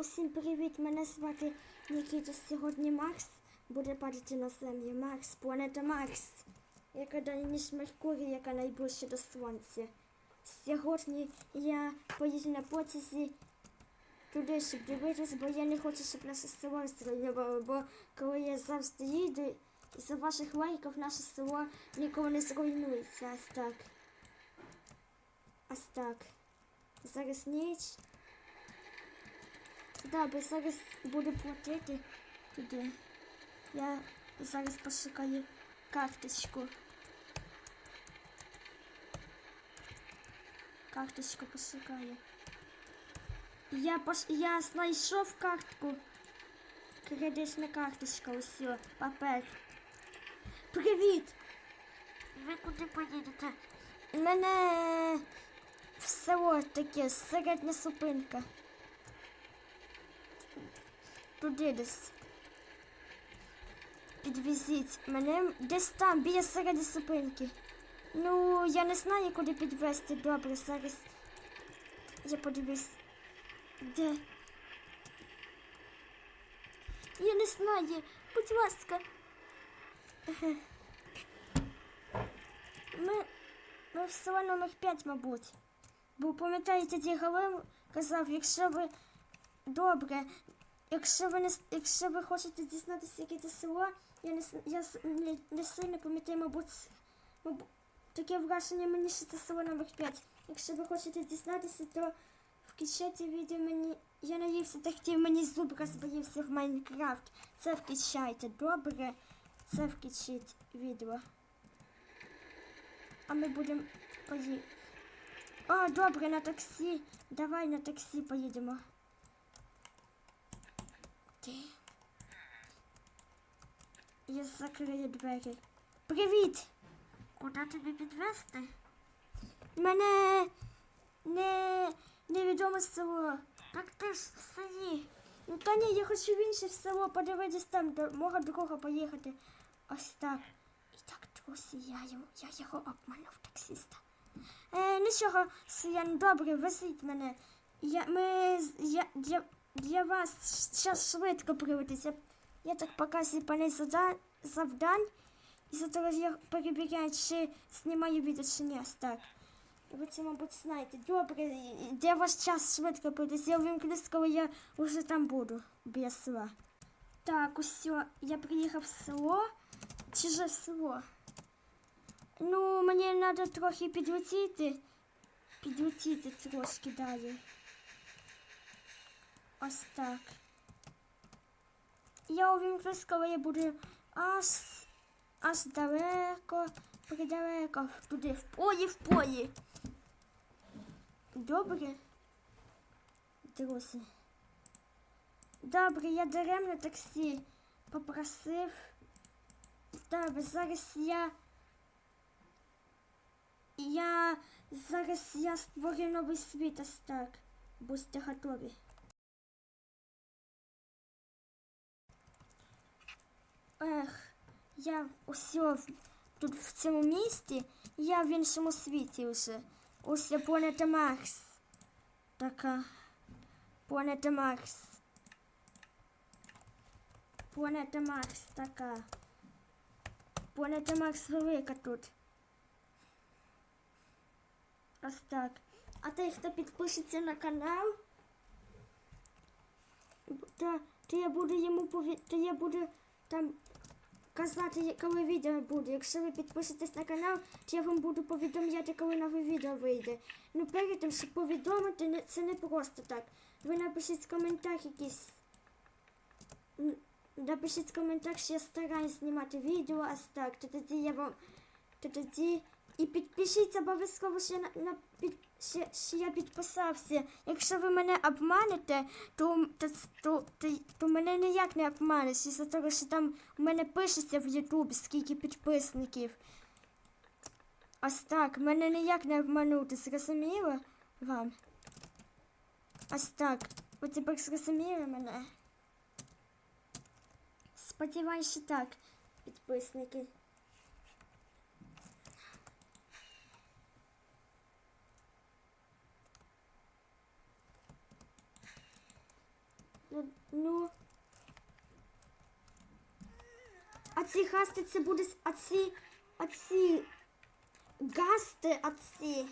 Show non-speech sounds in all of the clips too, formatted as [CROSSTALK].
Усім привіт! Мене звати Нікіта. Сьогодні Марс буде падати на землю. Марс, планета Марс, яка далі ніж Меркурій, яка найближче до Сонця. Сьогодні я поїду на потязі туди, щоб дивитися, бо я не хочу, щоб наше село зруйнувало, бо коли я завжди їду, із-за ваших лайків наше село ніколи не зруйнується. Ось так. Ось так. Зараз ніч. Да, бо зараз буду платити туди. Я зараз пошукаю карточку. Карточку пошукаю. Я пош... я знайшов картку. Кредитна карточка, усе, папер. Привіт! Ви куди поїдете? У мене в село таке, середня супинка. Туди десь. Підвезіть мене десь там, біля середньої супинки. Ну, я не знаю, куди підвезти. Добре, зараз я подивлюсь. Де? Я не знаю. Будь ласка. Ми, ми в село номер 5, мабуть. Бо пам'ятаєте, дід Галим казав, якщо ви добре, якщо ви не якщо ви хочете дізнатися, яке це село, я не я не, не сильно пам'ятаю, мабуть, мабуть, таке враження мені, що це село номер 5. Якщо ви хочете дізнатися, то включайте відео мені. Я наївся та хотів мені зуб розбоївся в Майнкрафт. Це включайте, добре? Це включіть відео. А ми будемо поїхати. О, добре, на таксі. Давай на таксі поїдемо. Ти. Я закрию двері. Привіт! Куди тобі підвезти? Мене не невідоме село. Так ти ж в селі. Ну та ні, я хочу в інше село подивитись там, до мого друга поїхати. Ось так. І так, друзі, я, йому, я його обманув таксиста. Е, нічого, Сиян, добре, везіть мене. Я, ми, з- я, для, вас зараз швидко приведеться. Я так показую пане завдань. І за того я перевіряю, чи знімаю відео, чи ні. Так. Ви це, мабуть, знаєте. Добре, де ваш час швидко прийдеться. Я вимкнусь, коли я вже там буду, біля села. Так, усе, я приїхав в село. Чи же в село? Ну, мені треба трохи підлетіти. Підлетіти трошки далі. Ось так. Я увімкнусь, коли я буду аж, аж далеко, придалеко, туди, в полі, в полі. Добре? Друзі. Добре, я даремно таксі попросив. Добре, зараз я. Я зараз я створю новий світ ось так. Будьте готові. Ех, я усе тут в цьому місті, я в іншому світі вже. Я планета Марс. Така. Планета Марс. Планета Марс така. Планета Марс велика тут. Ось так. А той, хто підпишеться на канал, то, то я буду йому пові... то я буду там казати, коли відео буде. Якщо ви підпишетесь на канал, то я вам буду повідомляти, коли нове відео вийде. Ну перед тим, щоб повідомити, це не просто так. Ви напишіть коментар якийсь. М, Напишіть коментар, що я стараюсь знімати відео, а так, то тоді я вам. То тоді. І підпишіться обов'язково, що, я на, на, під, що, що я підписався. Якщо ви мене обманете, то, то, то, то, то мене ніяк не обманеш. Із-за того, що там у мене пишеться в Ютубі, скільки підписників. Ось так, мене ніяк не обманути, зрозуміло вам? Ось так. Ви тепер зрозуміли мене? Сподіваюсь, що так, підписники. Ну, ну. А ці гасти це буде. А ці. А ці. Гасти, а ці.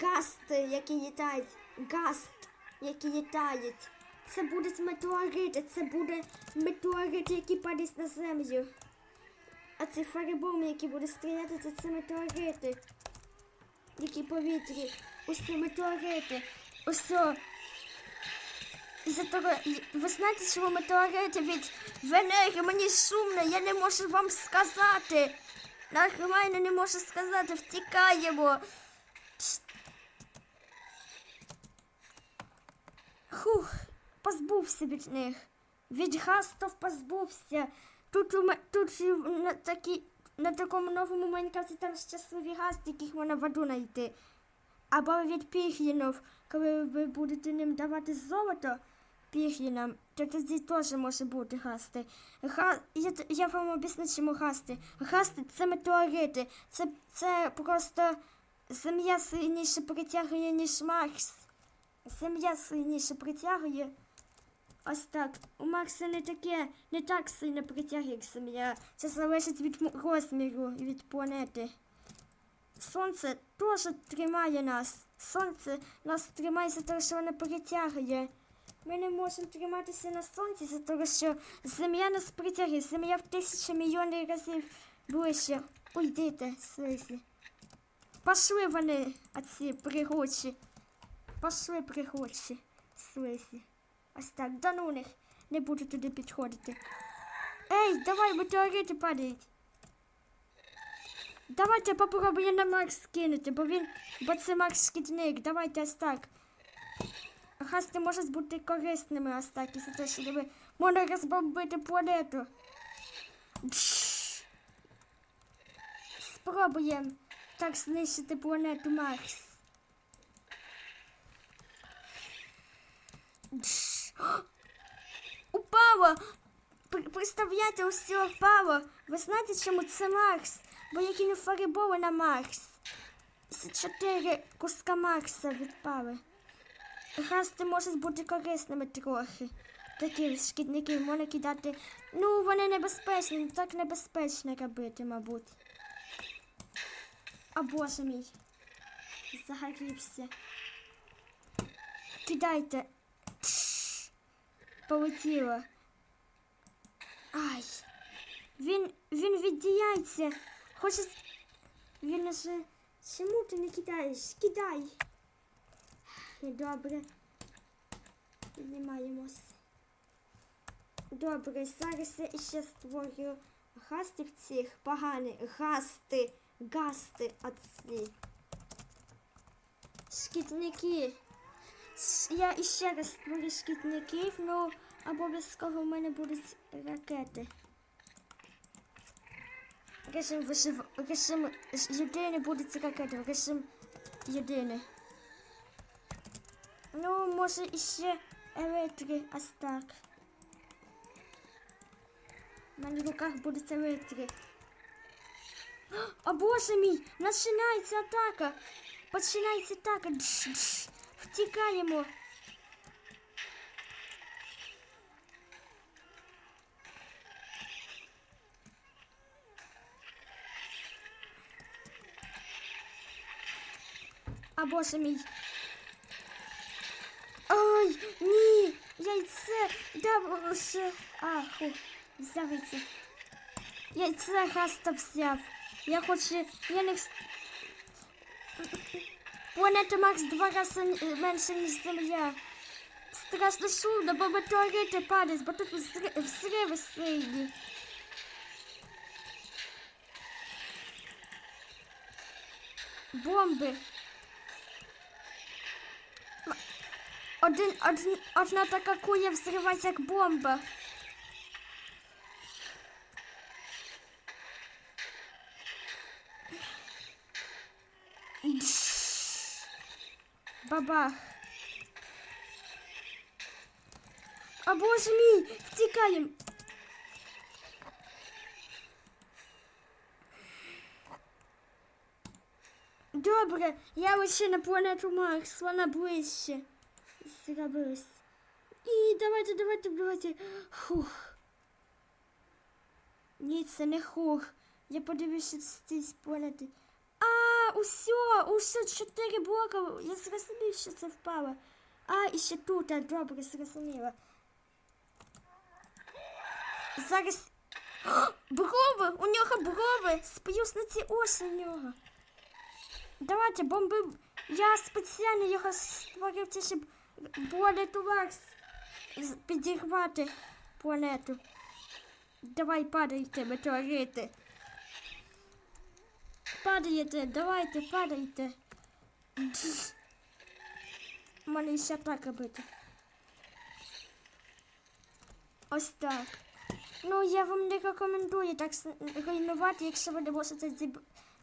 Гасти, які літають. Гаст, які літають. Це будуть метеорити, це буде метеорити, які падають на землю. А ці фарибоми, які будуть стріляти, це, це метеорити. Які повітрі. Це метеорити. Ось Із-за того, ви знаєте, що метеорити від Венери, мені шумно, я не можу вам сказати. Нормально не можу сказати, втікаємо. Хух, позбувся від них. Від гастов позбувся. Тут, у тут в- на, такі, на такому новому Майнкрафті там щасливі гасти, яких можна воду знайти. Або від піглінів, коли ви будете ним давати золото піглінам, то тоді теж може бути гасти. Га... Я, я вам об'ясню, чому гасти. Гасти це метеорити. Це, це просто земля сильніше притягує, ніж Марс. Земля сильніше притягує. Ось так. У Марса не таке, не так сильно притягує, Земля. Це залежить від розміру і від планети. Сонце теж тримає нас. Сонце нас тримає за те, що воно притягує. Ми не можемо триматися на сонці, за того, що земля нас притягує. Земля в тисячі мільйонів разів ближче. Уйдите, слизі. Пошли вони, оці пригодчі. Пошли пригодчі, слизі. Ось так, да ну них. Не буду туди підходити. Ей, давай, метеорити падають. Давайте попробуємо на Макс скинути, бо він, бо це Макс шкідник. Давайте ось так. Гасти можуть бути корисними ось так, за те, що ви можна розбомбити планету. Спробуємо так знищити планету Марс. Упало! Представляєте, усе впало. Ви знаєте, чому це Марс? Бо я кинув фариболи на Марс. Чотири куска Марса відпали. Гасти можуть бути корисними трохи. Такі шкідники можна кидати. Ну, вони небезпечні, так небезпечно робити, мабуть. А боже мій. Загорівся. Кидайте. Полетіло. Ай. Він, він відділяється. Хоче... Він уже... Чому ти не кидаєш? Кидай. Добре. Піднімаємось. Добре, зараз я іще створю гастів цих поганих. Гасти. Гасти оці. Шкідники. Ш- Я іще раз створю шкідників, ну обов'язково в мене будуть ракети. Режим вижив... Режим єдиний будуть ракети. Режим єдиний. Ну, може іще електри, мене в руках будуть електри. О боже мій! Починається атака! Починається атака! Дш, дш. Втікаємо! А боже мій! Ой, ні, яйце, да, ще, аху, взяв яйце. Гаста взяв. Я хочу, я не... Планета Марс два рази менше, ніж Земля. Страшно шумно, бо метеорити падають, бо тут взри- взриви сильні. Бомби. Один, один, одна така куля взривається як бомба. Бабах. А боже мій, втікаємо. Добре, я лише на планету Марс, вона ближче. Зробилась. І давайте, давайте, давайте. Фух. Ні, це не хух. Я подивився цієї планети. А, усьо, усьо, чотири блока. Я зрозумів, що це впало. А, і ще тут, а, добре, зрозуміла. Зараз. [GASPS] Брови! У нього брови! Споюсь на ці очі у нього. Давайте, бомби. Я спеціально його створив, щоб планету Марс підірвати планету. Давай падайте, метеорити. Падаєте, давайте, падайте. У мене ще так робити. Ось так. Ну, я вам не рекомендую так руйнувати, якщо ви не можете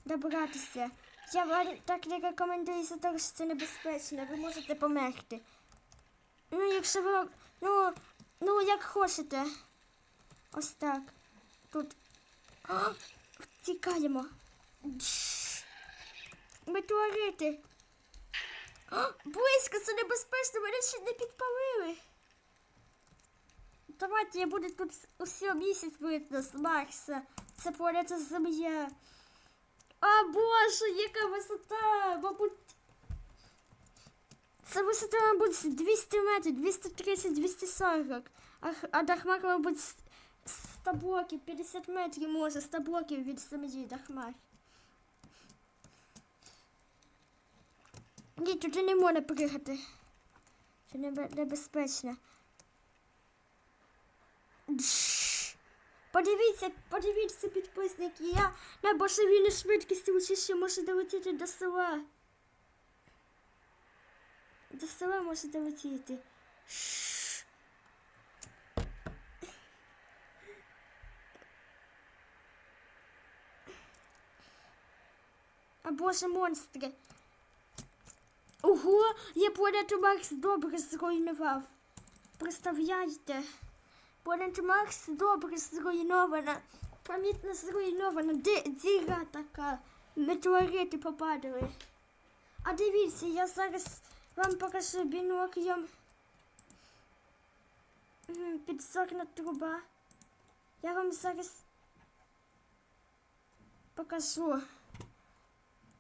добратися. Я вам так не рекомендую, за того, що це небезпечно, ви можете померти. Ну, якщо ви. Ну, ну як хочете. Ось так. Тут. О, втікаємо. Метеорити. О, близько, це небезпечно, мене ще не підпалили. Давайте я буду тут усього місяць видно з Марса. Це планета Земля. О боже, яка висота! Мабуть. Це висота, мабуть, 200 метрів, 230, 240. А, а Дахмар, мабуть, с- 100 блоків, 50 метрів може, 100 блоків від землі Дахмар. Ні, туди не можна пригати. Це небезпечно. Подивіться, подивіться, підписники. Я на божевільній швидкості учище можу долетіти до села. До села можу долетіти. А боже, монстри. Ого, я планету Марс добре зруйнував. Представляєте? Планета Марс добре зруйнована. Помітно зруйнована. Ди- Діра така. Метеорити попадали. А дивіться, я зараз вам покажу біноклем. М, Підзорна труба. Я вам зараз покажу.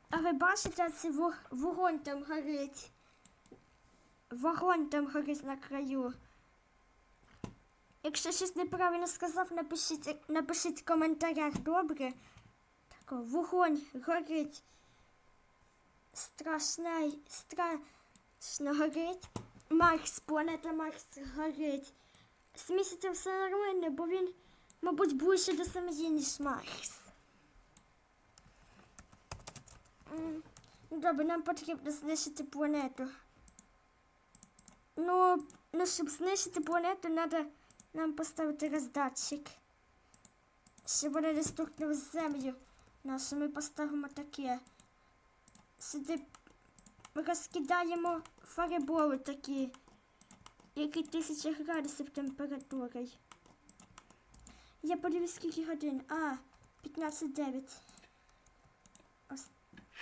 А ви бачите, це вог- вогонь там горить. Вогонь там горить на краю. Якщо щось неправильно сказав, напишіть, напишіть в коментарях, добре? Тако, вогонь горить. Страшний, страшно горить. Марс, планета Марс горить. З місяцем все нормально, бо він, мабуть, ближче до Землі, ніж Марс. Добре, нам потрібно знищити планету. Ну, ну щоб знищити планету, треба нам поставити роздатчик. Щоб вони не стукнули землю. Нашу ми поставимо таке. Сюди розкидаємо фариболи такі, які тисяча градусів температури. Я подивлюсь, скільки годин. А, 15-9. Ось.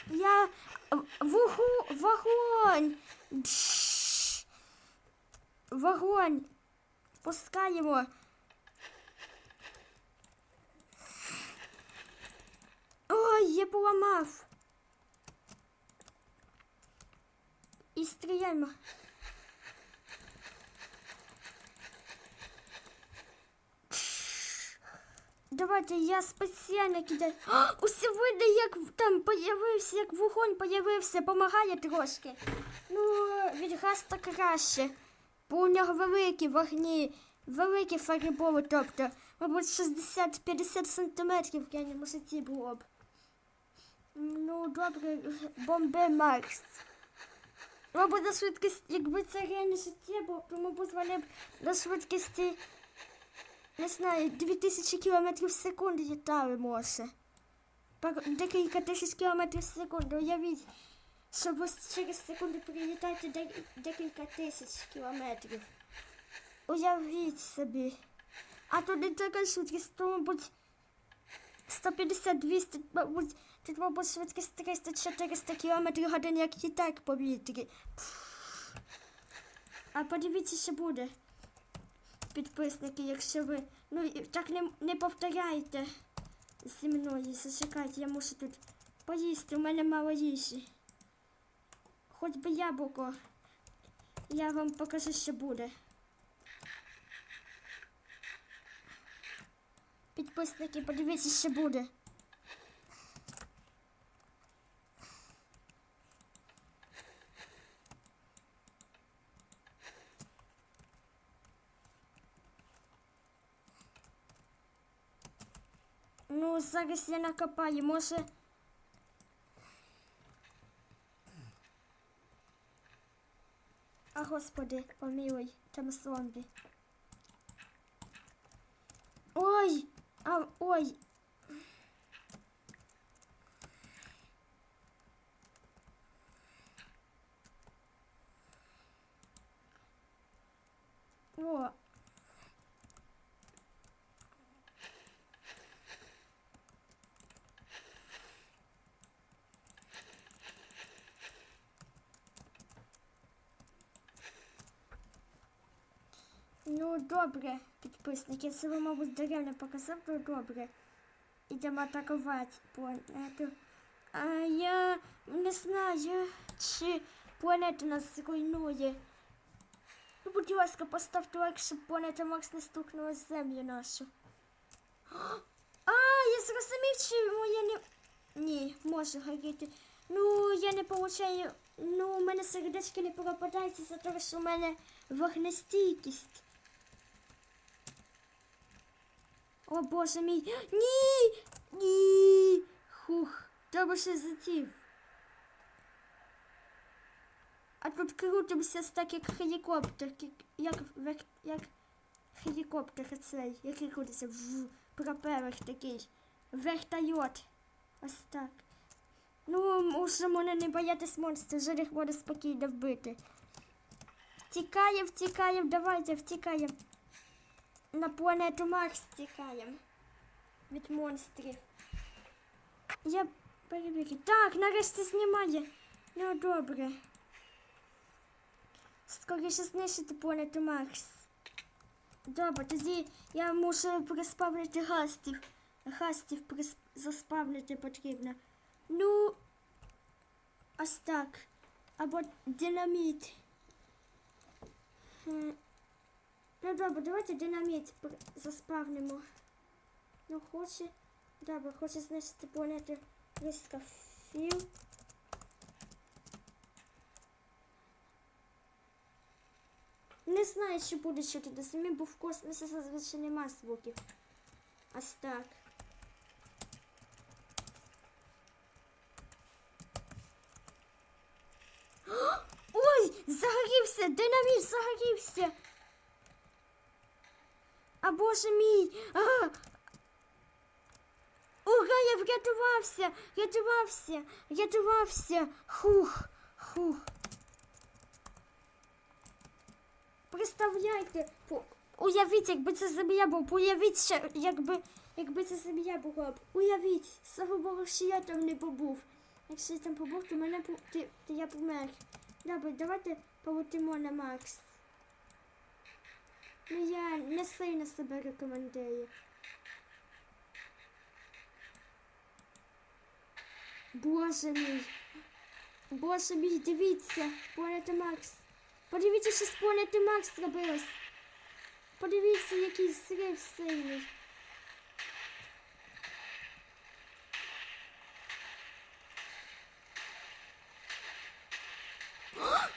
Я в- вогу, вогонь! Бш! Вогонь! Пускаємо. Ой, я поламав. І стріляємо. Давайте я спеціально кидаю. Усе видно, як там появився, як вогонь появився, помагає трошки. Ну, від гаста краще. Бо у нього великі вогні, великі фариболи, тобто, мабуть, 60-50 сантиметрів я не висоті було б. Ну, добре, бомби Марс. Мабуть до швидкості, якби це реальне життя, бо тому дозволяє до швидкості, е, не знаю, 2000 км в секунду літали, може. Декілька тисяч кілометрів в секунду. Уявіть, щоб через секунду прилітати декілька тисяч кілометрів. Уявіть собі. А туди така швидкість, тому будь 150, 200, мабуть, тут, мабуть, швидкість 300-400 км годин, як і так повітрі. А подивіться, що буде. Підписники, якщо ви... Ну, так не, не повторяйте зі мною. Зачекайте, я мушу тут поїсти, у мене мало їжі. Хоч би яблуко. Я вам покажу, що буде. Підписники, подивіться, що буде. Ну, зараз я накопаю, може. А господи, помилуй, там зомбі. Ой! А, ой! О! Ну, добре, підписники, ви, мабуть, даремно показав, то добре. Ідемо атакувати планету. А я не знаю, чи планета нас зруйнує. Ну, будь ласка, поставте лайк, щоб планета Марс не стукнула землю нашу. А, я зрозумів, чи моя не. Ні, може горіти. Ну, я не получаю. Ну, у мене сердечки не пропадається за те, що у мене вогнестійкість. О боже мій. Ні! Ні! Хух, треба ще затів. А тут крутимося так, як гелікоптер, як, як, як гелікоптер цей, який крутиться в пропелер такий. Вертольот. Ось так. Ну, може мене не боятись монстрів, їх можна спокійно вбити. Втікаємо, втікаємо, давайте, втікаємо. На планету Марс втікаємо. Від монстрів. Я перевірю. Так, нарешті знімає. Ну, добре. Скоріше знищити планету Марс. Добре, тоді я мушу приспавнити гастів. Гастів прис... заспавнити потрібно. Ну, ось так. Або динаміт. Ну добре, давайте динаміт заспавнимо. Ну хоче. Добре, хоче знищити планету Рискафіл. Не знаю, що буде що туди самі, бо в космосі зазвичай нема звуків. Ось так. [GASPS] Ой, загорівся! Динаміт загорівся! А боже мій! А! Ура, я врятувався! Рятувався! Рятувався! Хух! Хух! Представляйте, уявіть, якби це земля була, уявіть, ще, якби, якби це земля була б. Уявіть, слава Богу, що я там не побув. Якщо я там побув, то мене то я помер. Добре, давайте полетимо на Марс. Ну я не сильно себе рекомендую. Боже мій. Боже мій, дивіться, планета Марс. Подивіться, що з планети Марс зробилось. Подивіться, який зрив сильний.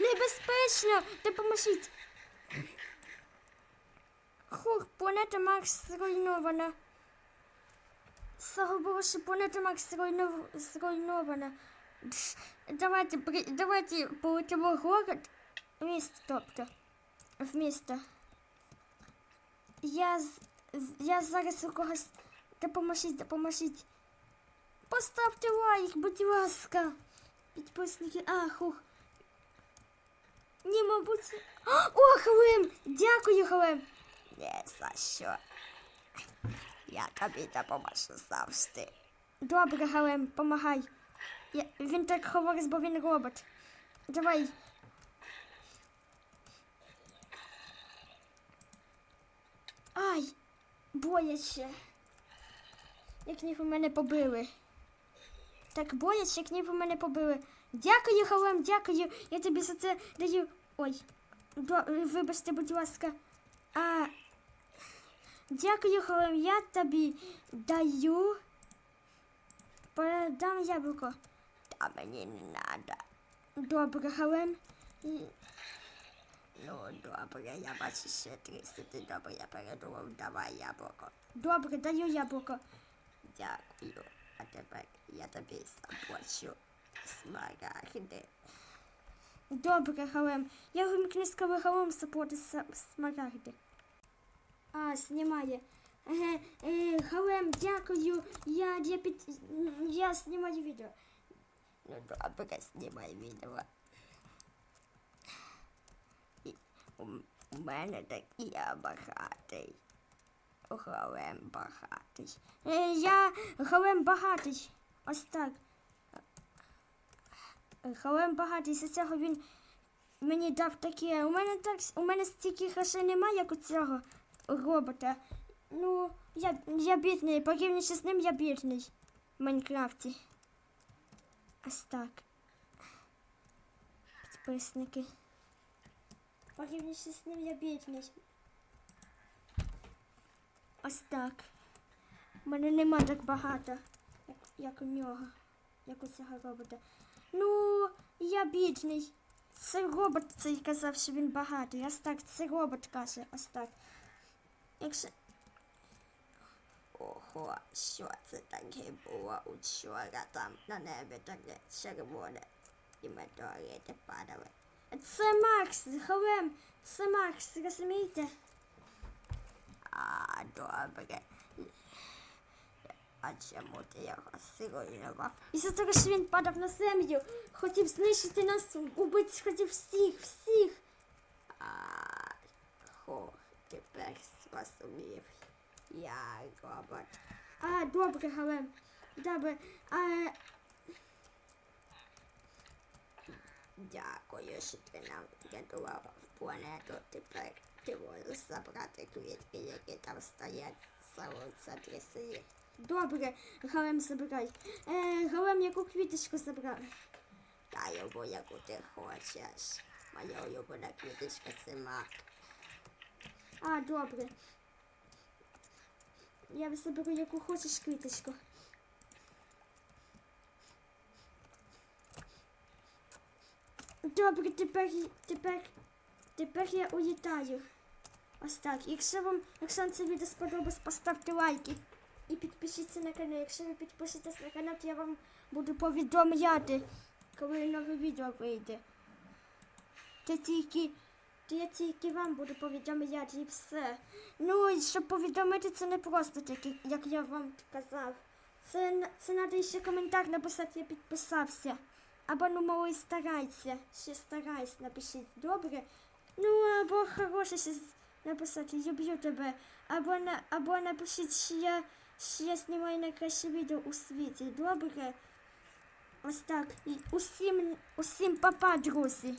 Небезпечно! Допоможіть! Хух, планета Марс зруйнована. Слава що планета Марс зруйнов... зруйнована. Давайте, при... давайте полетимо город. В місто, тобто. В місто. Я, я зараз у когось... Допоможіть, допоможіть. Поставте лайк, будь ласка. Підписники. А, хух. Ні, мабуть. О, Хлем! Дякую, Хлем! Не за що. Я тобі допоможу завжди. Добре, Галем, помагай. Я, він так говорить, бо він робот. Давай. Ай, бояче. Як ніби мене побили. Так бояче, як ніби мене побили. Дякую, Халем, дякую. Я тобі за це даю. Ой, вибачте, будь ласка. А, дякую, Халем, я тобі даю. Передам яблуко. Та мені не треба. Добре, Халем. І- Ну, добре, я бачу ще 300, ти добре, я передумав, давай яблуко. Добре, даю яблуко. Дякую. А тепер я тобі заплачу смарагди. Добре, Халем. Я вимкну з Халем сапоти смарагди. А, знімає. Е, е, Халем, дякую. Я, я, під... я знімаю відео. Ну, добре, знімай відео. І У, у мене такий я багатий. Голем багатий. Е, я Халем багатий. Ось так. Халем багатий, з цього він мені дав таке. У мене так у мене стільки грошей немає, як у цього робота. Ну, я, я бідний, порівнюючи з ним я бідний в Майнкрафті. Ось так. Підписники. Порівнюючи з ним я бідний. Ось так. У мене нема так багато, як, як у нього, як у цього робота. Ну, я бідний. Це робот цей казав, що він багатий. Ось так, це робот каже, ось так. Якщо. Ого, що це таке було учора там на небі таке червоне. І метеорити падали. Це Макс, Халем, це Макс, розумієте? А, добре. А чому ти його зруйнував? Із-за того, що він падав на землю, хотів знищити нас, убити хотів всіх, всіх. А, тепер зрозумів. Я робот. А, добре, Галем. Добре. А, Дякую, що ти нам врятував планету. Тепер ти можеш забрати квітки, які там стоять в центрі добре, Галем забирай. Е, Галем, яку квіточку забрав? Та йому, яку ти хочеш. Моя улюблена квіточка це мак. А, добре. Я заберу, яку хочеш квіточку. Добре, тепер, тепер, тепер я улітаю. Ось так. Якщо вам, якщо вам це відео сподобалось, поставте лайки і підпишіться на канал. Якщо ви підпишетесь на канал, то я вам буду повідомляти, коли нове відео вийде. Це тільки, то я тільки вам буду повідомляти і все. Ну, і щоб повідомити, це не просто таки, як я вам казав. Це, це треба ще коментар написати, я підписався. Або ну малий старайся. Ще старайся, напишіть, добре? Ну, або хороше ще написати, люблю тебе. Або, на, або напишіть, що я, що я знімаю найкраще відео у світі, добре? Ось так. І усім, усім папа, друзі.